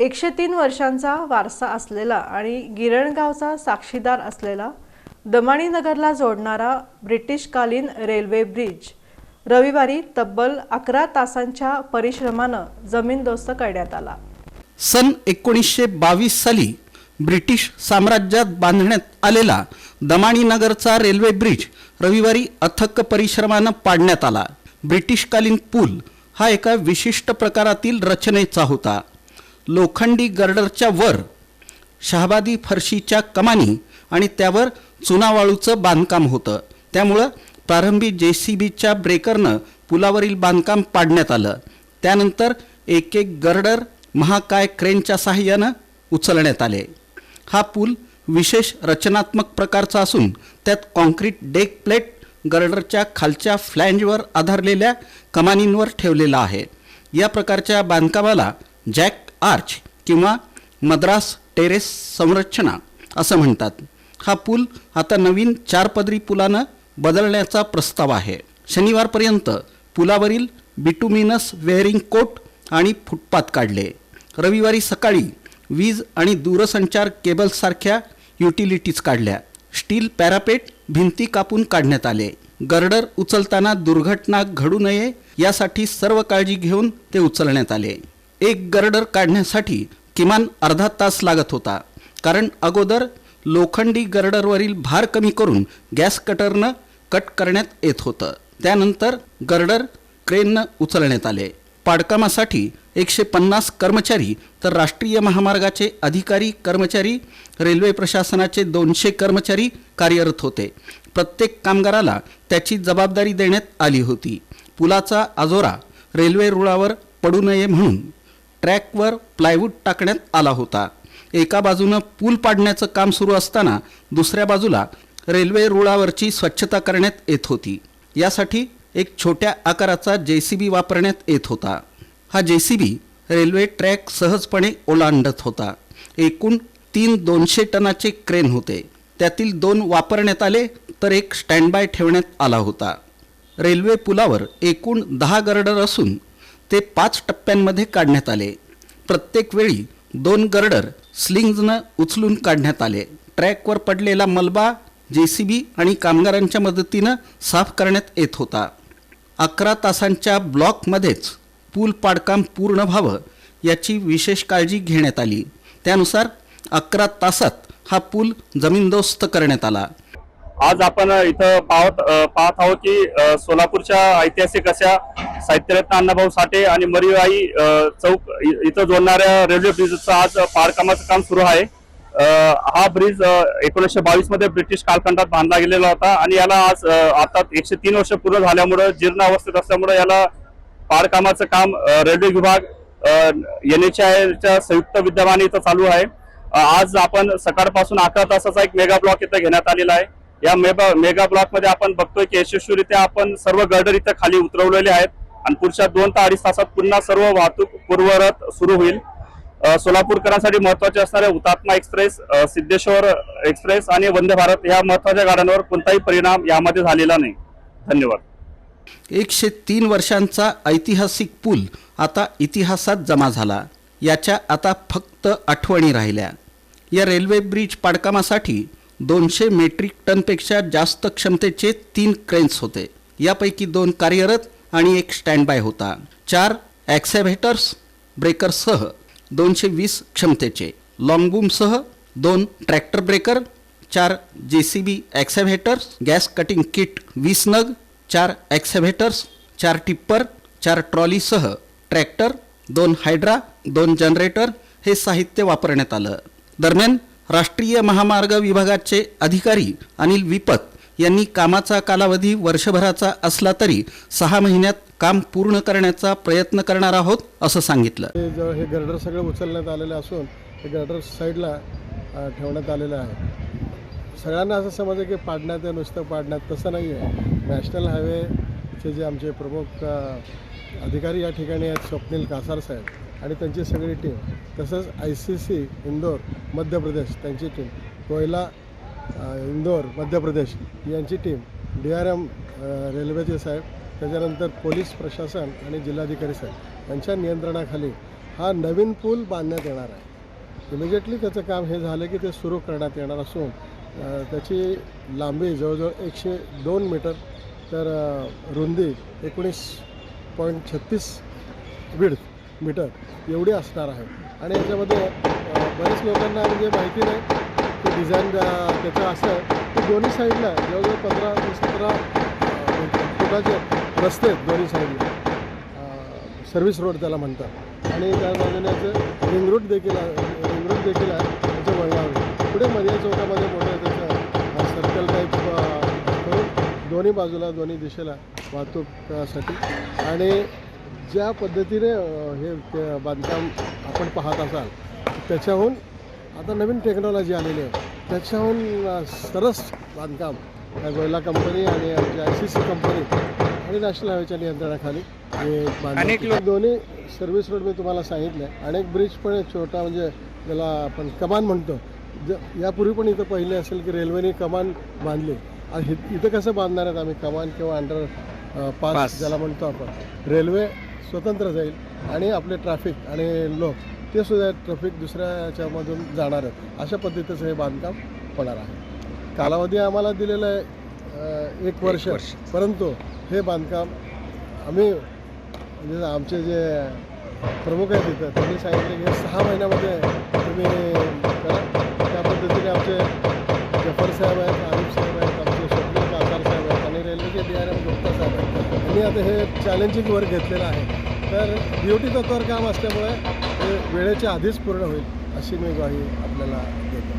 एकशे तीन वर्षांचा वारसा असलेला आणि गिरणगावचा साक्षीदार असलेला दमाणी नगरला जोडणारा ब्रिटिशकालीन रेल्वे ब्रिज रविवारी तब्बल अकरा तासांच्या परिश्रमानं जमीनदोस्त करण्यात आला. सन एकोणीसशे बावीस साली ब्रिटिश साम्राज्यात बांधण्यात आलेला दमाणी नगरचा रेल्वे ब्रिज रविवारी अथक परिश्रमानं पाडण्यात आला. ब्रिटिशकालीन पूल हा एका विशिष्ट प्रकारातील रचनेचा होता. लोखंडी गर्डरच्या वर शहाबादी फरशीच्या कमानी आणि त्यावर चुनावाळूचं बांधकाम होतं. त्यामुळं प्रारंभी जे सी बीच्या ब्रेकरनं पुलावरील बांधकाम पाडण्यात आलं. त्यानंतर एक एक गर्डर महाकाय क्रेनच्या सहाय्यानं उचलण्यात आले. हा पूल विशेष रचनात्मक प्रकारचा असून त्यात कॉन्क्रीट डेक प्लेट गर्डरच्या खालच्या फ्लॅंजवर आधारलेल्या कमानींवर ठेवलेला आहे. या प्रकारच्या बांधकामाला जॅक आर्च किंवा मद्रास टेरेस संरचना असं म्हणतात. हा पूल आता नवीन चारपदरी पुलानं बदलण्याचा प्रस्ताव आहे. शनिवारपर्यंत पुलावरील बिटुमिनस वेअरिंग कोट आणि फुटपाथ काढले. रविवारी सकाळी वीज आणि दूरसंचार केबल्ससारख्या युटिलिटीज काढल्या. स्टील पॅरापेट भिंती कापून काढण्यात आले. गर्डर उचलताना दुर्घटना घडू नये यासाठी सर्व काळजी घेऊन ते उचलण्यात आले. एक गर्डर काढण्यासाठी किमान अर्धा तास लागत होता. कारण अगोदर लोखंडी गर्डरवरील भार कमी करून गॅस कटरनं कट करण्यात येत होतं. त्यानंतर गर्डर क्रेननं उचलण्यात आले. पाडकामासाठी एकशे पन्नास कर्मचारी तर राष्ट्रीय महामार्गाचे अधिकारी कर्मचारी रेल्वे प्रशासनाचे दोनशे कर्मचारी कार्यरत होते. प्रत्येक कामगाराला त्याची जबाबदारी देण्यात आली होती. पुलाचा आजोरा रेल्वे रुळावर पडू नये म्हणून ट्रॅकवर प्लायवूड टाकण्यात आला होता. एका बाजूनं पूल पाडण्याचं काम सुरू असताना दुसऱ्या बाजूला रेल्वे रुळावरची स्वच्छता करण्यात येत होती. यासाठी एक छोट्या आकाराचा जे सी बी वापरण्यात येत होता. हा जे सी बी रेल्वे ट्रॅक सहजपणे ओलांडत होता. एकूण तीन दोनशे टनाचे क्रेन होते. त्यातील दोन वापरण्यात आले तर एक स्टँडबाय ठेवण्यात आला होता. रेल्वे पुलावर एकूण दहा गर्डर असून ते पाच टप्प्यांमध्ये काढण्यात आले. प्रत्येक वेळी दोन गर्डर स्लिंग्जनं उचलून काढण्यात आले. ट्रॅकवर पडलेला मलबा जे सी बी आणि कामगारांच्या मदतीनं साफ करण्यात येत होता. अकरा तासांच्या ब्लॉकमध्येच पूल पाडकाम पूर्ण व्हावं याची विशेष काळजी घेण्यात आली. त्यानुसार अकरा तासात हा पूल जमीनदोस्त करण्यात आला. आज आपण इथं पाहत पाहत आहोत की सोलापूरच्या ऐतिहासिक अशा साहित्यरत्न अण्णाभाऊ साठे आणि मरीबाई चौक इ- इथं जोडणाऱ्या रेल्वे ब्रिजचं आज पारकामाचं काम सुरू आहे. हा ब्रिज एकोणीसशे बावीसमध्ये ब्रिटिश कालखंडात बांधला गेलेला होता आणि याला आज आता एकशे तीन वर्ष पूर्ण झाल्यामुळं जीर्ण अवस्थेत असल्यामुळे याला पारकामाचं काम रेल्वे विभाग एन एच च्या संयुक्त विद्यमाने इथं चालू आहे. आज आपण सकाळपासून अकरा तासाचा एक मेगा ब्लॉक इथं घेण्यात आलेला आहे. या मेगा मेगा आपण बघतोय की यशस्वीरित्या आपण सर्व गर्डर इथं खाली उतरवलेले आहेत. आणि पुढच्या दोन ते अडीच तासात पुन्हा सर्व वाहतूक पूर्वरत सुरू होईल. सोलापूरकरांसाठी महत्त्वाचे असणारे हुतात्मा एक्सप्रेस सिद्धेश्वर एक्सप्रेस आणि वंदे भारत या महत्त्वाच्या गाड्यांवर कोणताही परिणाम यामध्ये झालेला नाही. धन्यवाद. एकशे तीन वर्षांचा ऐतिहासिक पूल आता इतिहासात जमा झाला. याच्या आता फक्त आठवणी राहिल्या. या रेल्वे ब्रिज पाडकामासाठी दोनशे मेट्रिक टनपेक्षा जास्त क्षमतेचे तीन क्रेन्स होते. यापैकी दोन कार्यरत आणि एक स्टँडबाय होता. चार ॲक्सेव्हेटर्स ब्रेकरसह दोनशे वीस क्षमतेचे लॉंगबूमसह दोन ट्रॅक्टर ब्रेकर चार J C B excavators gas cutting kit वीस नग चार ॲक्सेव्हेटर्स चार टिप्पर चार ट्रॉलीसह ट्रॅक्टर दोन हायड्रा दोन जनरेटर हे साहित्य वापरण्यात आलं. दरम्यान राष्ट्रीय महामार्ग विभागाचे अधिकारी अनिल विपत यांनी कामाचा कालावधी वर्षभराचा असला तरी सहा महिन्यात काम पूर्ण करण्याचा प्रयत्न करणार आहोत असं सांगितलं. हे हे गर्डर सगळं उचलण्यात आलेलं असून हे गर्डर साईडला ठेवण्यात आलेलं आहे. सगळ्यांना असं समजलं की पाडण्यात आहे नुसतं पाडण्यात तसं नाही आहे. नॅशनल हायवेचे जे आमचे प्रमुख अधिकारी या ठिकाणी आहेत स्वप्नील कासार साहेब आणि त्यांची सगळी टीम तसंच I C C Indore Madhya Pradesh त्यांची टीम कोयला इंदोर मध्य प्रदेश यांची टीम डी आर एम रेल्वेचे साहेब त्याच्यानंतर पोलीस प्रशासन आणि जिल्हाधिकारी साहेब यांच्या नियंत्रणाखाली हा नवीन पूल बांधण्यात येणार आहे. इमिजिएटली त्याचं काम हे झालं की ते सुरू करण्यात येणार असून त्याची लांबी जवळजवळ एकशे दोन मीटर तर रुंदी एकोणीस पॉईंट छत्तीस विड मीटर एवढी असणार आहे. आणि याच्यामध्ये बरेच लोकांना म्हणजे माहिती नाही ते डिझाईन त्याचं असं आहे की दोन्ही साईडला जवळजवळ पंधरा ते सतरा फुटाचे रस्ते आहेत दोन्ही साईडला सर्व्हिस रोड त्याला म्हणतात. आणि त्या बाजूने याचं रिंग रोड देखील आहे रिंग रोड देखील आहे त्याचं वळणावर पुढे मर्या चौकामध्ये मोठं त्याचं सर्कल टाईप करून दोन्ही बाजूला दोन्ही दिशेला वाहतूकसाठी. आणि ज्या पद्धतीने हे बांधकाम आपण पाहत असाल त्याच्याहून आता नवीन टेक्नॉलॉजी आलेली आहे. त्याच्याहून सरस बांधकाम या गोयला कंपनी आणि आमची आय सी सी कंपनी आणि नॅशनल हायवेच्या नियंत्रणाखाली हे अनेक लोक दोन्ही सर्व्हिस रोड मी तुम्हाला सांगितलं अनेक ब्रिज पण छोटा म्हणजे त्याला आपण कमान म्हणतो. ज यापूर्वी पण इथं पहिले असेल की रेल्वेने कमान बांधली. आणि इथं कसं बांधणार आहेत आम्ही? कमान किंवा अंडर पास ज्याला म्हणतो आपण. रेल्वे स्वतंत्र जाईल आणि आपले ट्रॅफिक आणि लोक ते सुद्धा ट्रॅफिक दुसऱ्या याच्यामधून जाणार आहेत. अशा पद्धतीचं हे बांधकाम होणार आहे. कालावधी आम्हाला दिलेला आहे एक वर्ष. परंतु हे बांधकाम आम्ही म्हणजे आमचे जे प्रमुख आहेत तिथं त्यांनी सांगितले की हे सहा महिन्यामध्ये तुम्ही करा. त्या पद्धतीने आमचे जफर साहेब आहेत आरिफ साहेब आहेत आमचे स्वप्नील कासार साहेब आहेत आणि रेल्वेचे डी आर एम गुप्ता साहेब आहेत. त्यांनी आता हे चॅलेंजिंग वर्क घेतलेलं आहे. तर ड्युटी तत्वावर काम असल्यामुळे ते वेळेच्या आधीच पूर्ण होईल अशी मी ग्वाही आपल्याला देतो.